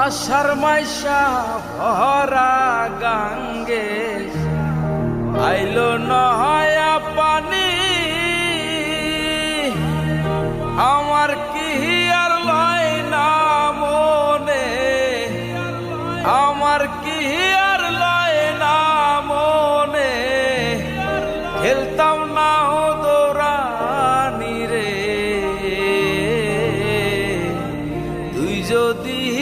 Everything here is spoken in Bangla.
আশার মাইশা ভরা গাঙ্গে। আইলো নয়া পানি। আমার কি আর লয় না মনে? আমার কি আর লয় না মনে? খেলতাম না দৌড়ানি রে। তুই যদি